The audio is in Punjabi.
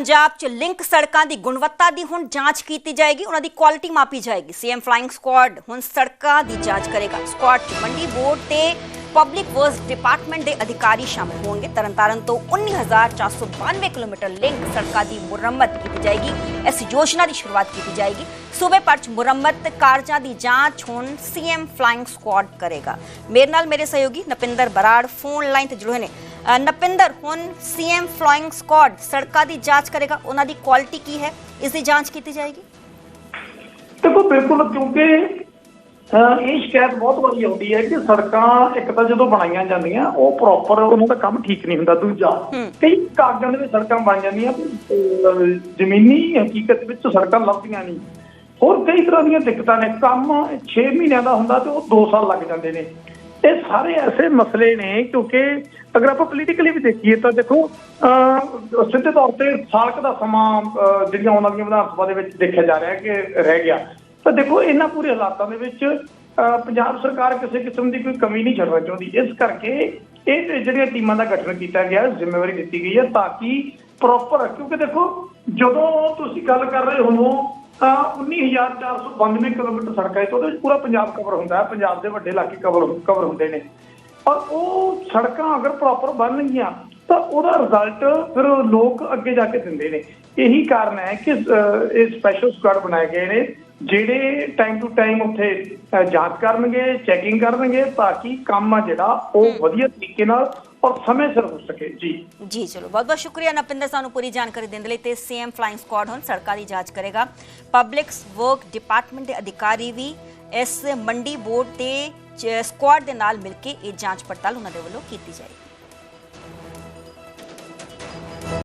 ਪੰਜਾਬ 'ਚ ਲਿੰਕ ਸੜਕਾਂ ਦੀ ਗੁਣਵੱਤਾ ਦੀ ਹੁਣ ਜਾਂਚ ਕੀਤੀ ਜਾਏਗੀ, ਉਹਨਾਂ ਦੀ ਕੁਆਲਿਟੀ ਮਾਪੀ ਜਾਏਗੀ। ਸੀਐਮ ਫਲਾਈਂਗ ਸਕੁਆਡ ਹੁਣ ਸੜਕਾਂ ਦੀ ਜਾਂਚ ਕਰੇਗਾ। ਸਕੁਆਡ 'ਚ ਮੰਡੀ ਬੋਰਡ ਤੇ ਪਬਲਿਕ ਵਰਕਸ ਡਿਪਾਰਟਮੈਂਟ ਦੇ ਅਧਿਕਾਰੀ ਸ਼ਾਮਲ ਹੋਣਗੇ। ਤਰਨਤਾਰਨ ਤੋਂ 19492 ਕਿਲੋਮੀਟਰ ਲਿੰਕ ਸੜਕਾਂ ਦੀ ਮੁਰੰਮਤ ਕੀਤੀ ਜਾਏਗੀ। ਇਸ ਯੋਜਨਾ ਦੀ ਸ਼ੁਰੂਆਤ ਕੀਤੀ ਜਾਏਗੀ। ਸੂਬੇ ਭਰ ਮੁਰੰਮਤ ਕਾਰਜਾਂ ਦੀ ਜਾਂਚ ਹੁਣ ਸੀਐਮ ਫਲਾਈਂਗ ਸਕੁਆਡ ਕਰੇਗਾ। ਮੇਰੇ ਨਾਲ ਮੇਰੇ ਸਹਿਯੋਗੀ ਨਪਿੰਦਰ ਬਰਾੜ ਫੋਨ ਲਾਈਨ ਤੇ ਜੁੜੇ ਨੇ। ਨਪਿੰਦਰ, ਹੁਣ ਸੀਐਮ ਫਲਾਈਂਗ ਸਕੁਆਡ ਸੜਕਾਂ ਦੀ ਜਾਂਚ ਕਰੇਗਾ। ਉਹਨਾਂ ਦੀ ਕੁਆਲਿਟੀ ਕੀ ਹੈ? ਇਸ ਦੀ ਜਾਂਚ ਕੀਤੀ ਜਾਏਗੀ? ਦੇਖੋ, ਬਿਲਕੁਲ, ਕਿਉਂਕਿ ਇਹ ਸ਼ਿਕਾਇਤ ਬਹੁਤ ਵਾਰੀ ਆਉਂਦੀ ਹੈ ਕਿ ਸੜਕਾਂ ਇੱਕ ਤਾਂ ਜਦੋਂ ਬਣਾਈਆਂ ਜਾਂਦੀਆਂ ਉਹ ਪ੍ਰੋਪਰ ਉਹਨਾਂ ਦਾ ਕੰਮ ਠੀਕ ਨਹੀਂ ਹੁੰਦਾ ਦੂਜਾ। ਕਈ ਕਾਗਜ਼ਾਂ ਦੇ ਵਿੱਚ ਸੜਕਾਂ ਬਣ ਜਾਂਦੀਆਂ ਜ਼ਮੀਨੀ ਹਕੀਕਤ ਵਿੱਚ ਸੜਕਾਂ ਲੱਭਦੀਆਂ ਨਹੀਂ। ਹੋਰ ਕਈ ਤਰ੍ਹਾਂ ਦੀਆਂ ਦਿੱਕਤਾਂ ਨੇ ਕੰਮ 6 ਮਹੀਨਿਆਂ ਦਾ ਹੁੰਦਾ ਤੇ ਉਹ 2 ਸਾਲ ਲੱਗ ਜਾਂਦੇ ਨੇ। ਇਹ ਸਾਰੇ ਐਸੇ ਮਸਲੇ ਨੇ ਕਿਉਂਕਿ ਅਗਰ ਆਪਾਂ ਪੋਲੀਟੀਕਲੀ ਵੀ ਦੇਖੀਏ ਤਾਂ ਦੇਖੋ ਸਿੱਧੇ ਤੌਰ ਤੇ ਸਾਲਕ ਦਾ ਸਮਾਂ ਜਿਹੜੀਆਂ ਉਹਨਾਂ ਦੀਆਂ ਵਿਧਾਨ ਸਭਾ ਦੇ ਵਿੱਚ ਦੇਖਿਆ ਜਾ ਰਿਹਾ ਕਿ ਰਹਿ ਗਿਆ। ਤਾਂ ਦੇਖੋ ਇਹਨਾਂ ਪੂਰੇ ਹਾਲਾਤਾਂ ਦੇ ਵਿੱਚ ਅਹ, ਪੰਜਾਬ ਸਰਕਾਰ ਕਿਸੇ ਕਿਸਮ ਦੀ ਕੋਈ ਕਮੀ ਨਹੀਂ ਛੱਡਣਾ ਚਾਹੁੰਦੀ। ਇਸ ਕਰਕੇ ਇਹ ਜਿਹੜੀਆਂ ਟੀਮਾਂ ਦਾ ਗਠਨ ਕੀਤਾ ਗਿਆ ਜ਼ਿੰਮੇਵਾਰੀ ਦਿੱਤੀ ਗਈ ਹੈ ਤਾਂ ਕਿ ਪ੍ਰੋਪਰ ਕਿਉਂਕਿ ਦੇਖੋ ਜਦੋਂ ਤੁਸੀਂ ਗੱਲ ਕਰ ਰਹੇ ਹੋ ਤਾਂ 19492 ਕਿਲੋਮੀਟਰ ਸੜਕਾਂ ਹੈ ਤੇ ਉਹਦੇ ਵਿੱਚ ਪੂਰਾ ਪੰਜਾਬ ਕਵਰ ਹੁੰਦਾ ਹੈ। ਪੰਜਾਬ ਦੇ ਵੱਡੇ ਇਲਾਕੇ ਕਵਰ ਕਵਰ ਹੁੰਦੇ ਨੇ। ਔਰ ਉਹ ਸੜਕਾਂ ਅਗਰ ਪ੍ਰੋਪਰ ਬਣਨਗੀਆਂ ਤਾਂ ਉਹਦਾ ਰਿਜ਼ਲਟ ਫਿਰ ਲੋਕ ਅੱਗੇ ਜਾ ਕੇ ਦਿੰਦੇ ਨੇ। ਇਹੀ ਕਾਰਨ ਹੈ ਕਿ ਇਹ ਸਪੈਸ਼ਲ ਸਕੁਆਡ ਬਣਾਏ ਗਏ ਨੇ। ਜਿਹੜੇ ਟਾਈਮ ਟੂ ਟਾਈਮ ਉੱਥੇ ਜਾਂਚ ਕਰਨਗੇ ਚੈਕਿੰਗ ਕਰਨਗੇ ਤਾਂ ਕਿ ਕੰਮ ਆ ਜਿਹੜਾ ਉਹ ਵਧੀਆ ਤਰੀਕੇ ਨਾਲ ਔਰ ਸਮੇਂ ਸਿਰ ਹੋ ਸਕੇ। ਜੀ। ਜੀ ਚਲੋ ਬਹੁਤ ਬਹੁਤ ਸ਼ੁਕਰੀਆ ਨਪਿੰਦਰ ਸਾਨੂੰ ਪੂਰੀ ਜਾਣਕਾਰੀ ਦੇਣ ਦੇ ਲਈ ਤੇ ਸੀਐਮ ਫਲਾਈਂਗ ਸਕੁਆਡ ਹੁਣ ਸੜਕਾਂ ਦੀ ਜਾਂਚ ਕਰੇਗਾ। ਪਬਲਿਕ ਵਰਕ ਡਿਪਾਰਟਮੈਂਟ ਦੇ ਅਧਿਕਾਰੀ ਵੀ ਇਸ ਮੰਡੀ ਬੋਰਡ ਤੇ ਸਕੁਆਡ ਦੇ ਨਾਲ ਮਿਲ ਕੇ ਇਹ ਜਾਂਚ ਪੜਤਾਲ ਉਹਨਾਂ ਦੇ ਵੱਲੋਂ ਕੀਤੀ ਜਾਏਗੀ।